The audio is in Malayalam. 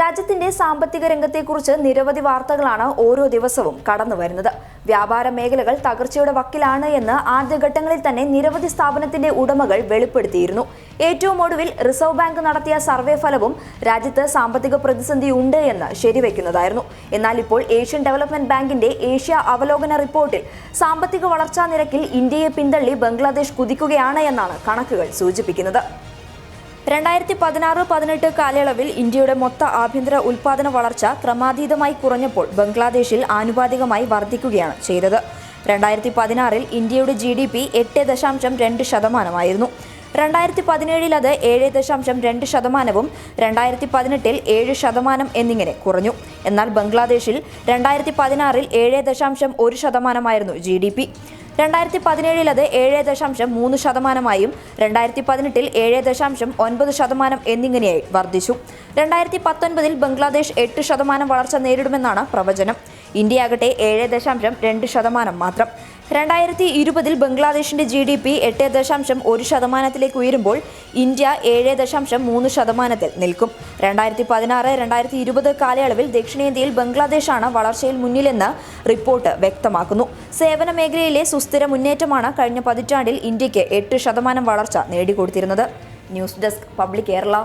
രാജ്യത്തിന്റെ സാമ്പത്തിക രംഗത്തെക്കുറിച്ച് നിരവധി വാർത്തകളാണ് ഓരോ ദിവസവും കടന്നു വരുന്നത്. വ്യാപാര മേഖലകൾ തകർച്ചയുടെ വക്കിലാണ് എന്ന് ആദ്യഘട്ടങ്ങളിൽ തന്നെ നിരവധി സ്ഥാപനത്തിന്റെ ഉടമകൾ വെളിപ്പെടുത്തിയിരുന്നു. ഏറ്റവും ഒടുവിൽ റിസർവ് ബാങ്ക് നടത്തിയ സർവേ ഫലവും രാജ്യത്ത് സാമ്പത്തിക പ്രതിസന്ധി ഉണ്ട് എന്ന് ശരിവെക്കുന്നതായിരുന്നു. എന്നാൽ ഇപ്പോൾ ഏഷ്യൻ ഡെവലപ്മെന്റ് ബാങ്കിന്റെ ഏഷ്യ അവലോകന റിപ്പോർട്ടിൽ സാമ്പത്തിക വളർച്ചാ നിരക്കിൽ ഇന്ത്യയെ പിന്തള്ളി ബംഗ്ലാദേശ് കുതിക്കുകയാണ് എന്നാണ് കണക്കുകൾ സൂചിപ്പിക്കുന്നത്. രണ്ടായിരത്തി പതിനാറ് പതിനെട്ട് കാലയളവിൽ ഇന്ത്യയുടെ മൊത്ത ആഭ്യന്തര ഉൽപാദന വളർച്ച ക്രമാതീതമായി കുറഞ്ഞപ്പോൾ ബംഗ്ലാദേശിൽ ആനുപാതികമായി വർദ്ധിക്കുകയാണ് ചെയ്തത്. രണ്ടായിരത്തി പതിനാറിൽ ഇന്ത്യയുടെ ജി ഡി പി എട്ട് ദശാംശം രണ്ട് ശതമാനമായിരുന്നു. രണ്ടായിരത്തി പതിനേഴിൽ അത് ഏഴ് ദശാംശം രണ്ട് ശതമാനവും രണ്ടായിരത്തി പതിനെട്ടിൽ ഏഴ് ശതമാനം എന്നിങ്ങനെ കുറഞ്ഞു. എന്നാൽ ബംഗ്ലാദേശിൽ രണ്ടായിരത്തി പതിനാറിൽ ഏഴ് ദശാംശം ഒരു ശതമാനമായിരുന്നു ജി ഡി പി. രണ്ടായിരത്തി പതിനേഴിൽ അത് ഏഴ് ദശാംശം മൂന്ന് ശതമാനമായും രണ്ടായിരത്തി പതിനെട്ടിൽ ഏഴ് ദശാംശം ഒൻപത് ശതമാനം എന്നിങ്ങനെയായി വർദ്ധിച്ചു. രണ്ടായിരത്തി പത്തൊൻപതിൽ ബംഗ്ലാദേശ് എട്ട് ശതമാനം വളർച്ച നേരിടുമെന്നാണ് പ്രവചനം. ഇന്ത്യയാകട്ടെ ഏഴ് ദശാംശം രണ്ട് ശതമാനം മാത്രം. രണ്ടായിരത്തി ഇരുപതിൽ ബംഗ്ലാദേശിന്റെ ജി ഡി പി എട്ട് ദശാംശം ഒരു ശതമാനത്തിലേക്ക് ഉയരുമ്പോൾ ഇന്ത്യ ഏഴ് ദശാംശം മൂന്ന് ശതമാനത്തിൽ നിൽക്കും. രണ്ടായിരത്തി പതിനാറ് രണ്ടായിരത്തി ഇരുപത് കാലയളവിൽ ദക്ഷിണേന്ത്യയിൽ ബംഗ്ലാദേശാണ് വളർച്ചയിൽ മുന്നിലെന്ന് റിപ്പോർട്ട് വ്യക്തമാക്കുന്നു. സേവന മേഖലയിലെ സുസ്ഥിര മുന്നേറ്റമാണ് കഴിഞ്ഞ പതിറ്റാണ്ടിൽ ഇന്ത്യയ്ക്ക് എട്ട് ശതമാനം വളർച്ച നേടിക്കൊടുത്തിരുന്നത്. News desk public Kerala.